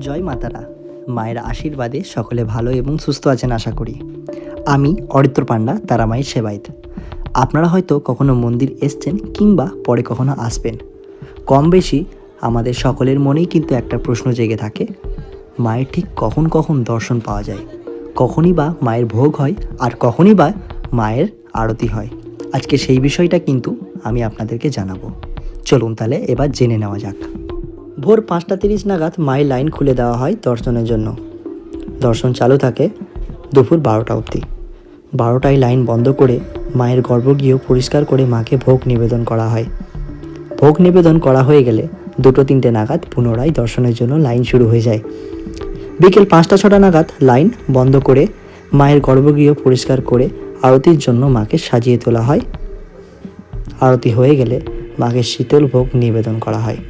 জয় মাতারা। মায়ের আশীর্বাদে সকলে ভালো এবং সুস্থ আছেন আশা করি। আমি অরিত্র পান্ডা, তারা মায়ের সেবায়ত। আপনারা হয়তো কখনো মন্দির এসছেন কিংবা পরে কখনো আসবেন। কম বেশি আমাদের সকলের মনেই কিন্তু একটা প্রশ্ন জেগে থাকে, মায়ের ঠিক কখন কখন দর্শন পাওয়া যায়? কখনই বা মায়ের ভোগ হয় আর কখনই বা মায়ের আরতি হয়। আজকে সেই বিষয়টা কিন্তু আমি আপনাদেরকে জানাব। চলুন তাহলে এবার জেনে নেওয়া যাক। ভোর পাঁচটা তিরিশ নাগাদ মায়ের লাইন খুলে দেওয়া হয় দর্শনের জন্য। দর্শন চালু থাকে দুপুর বারোটা অবধি। বারোটায় লাইন বন্ধ করে মায়ের গর্ভগৃহ পরিষ্কার করে মাকে ভোগ নিবেদন করা হয়। ভোগ নিবেদন করা হয়ে গেলে দুটো তিনটে নাগাদ পুনরায় দর্শনের জন্য লাইন শুরু হয়ে যায়। বিকেল পাঁচটা ছটা নাগাদ লাইন বন্ধ করে মায়ের গর্ভগৃহ পরিষ্কার করে আরতির জন্য মাকে সাজিয়ে তোলা হয়। আরতি হয়ে গেলে মাকে শীতল ভোগ নিবেদন করা হয়।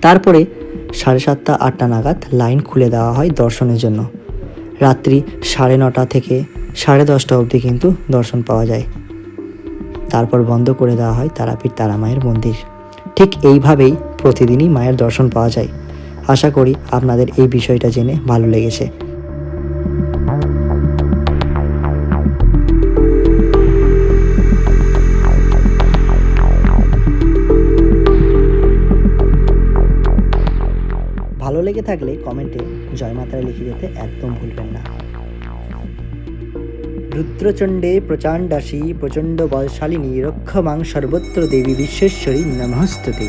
তারপরে সাড়ে সাতটা, আটটা নাগাদ লাইন খুলে দেওয়া হয় দর্শনের জন্য। রাত্রি সাড়ে নটা থেকে সাড়ে দশটা অবধি কিন্তু দর্শন পাওয়া যায়। তারপর বন্ধ করে দেওয়া হয় তারাপীঠ তারা মায়ের মন্দির। ঠিক এইভাবেই প্রতিদিনই মায়ের দর্শন পাওয়া যায়। আশা করি আপনাদের এই বিষয়টা জেনে ভালো লেগেছে। ভালো লেগে থাকলে কমেন্টে জয় মাতারা লিখে যেতে একদম ভুলবেন না। রুদ্রচণ্ডে প্রচাণ্ডাসী প্রচণ্ড বলশালিনী, রক্ষমাং সর্বত্র দেবী বিশ্বেশ্বরী, নমস্তুতে।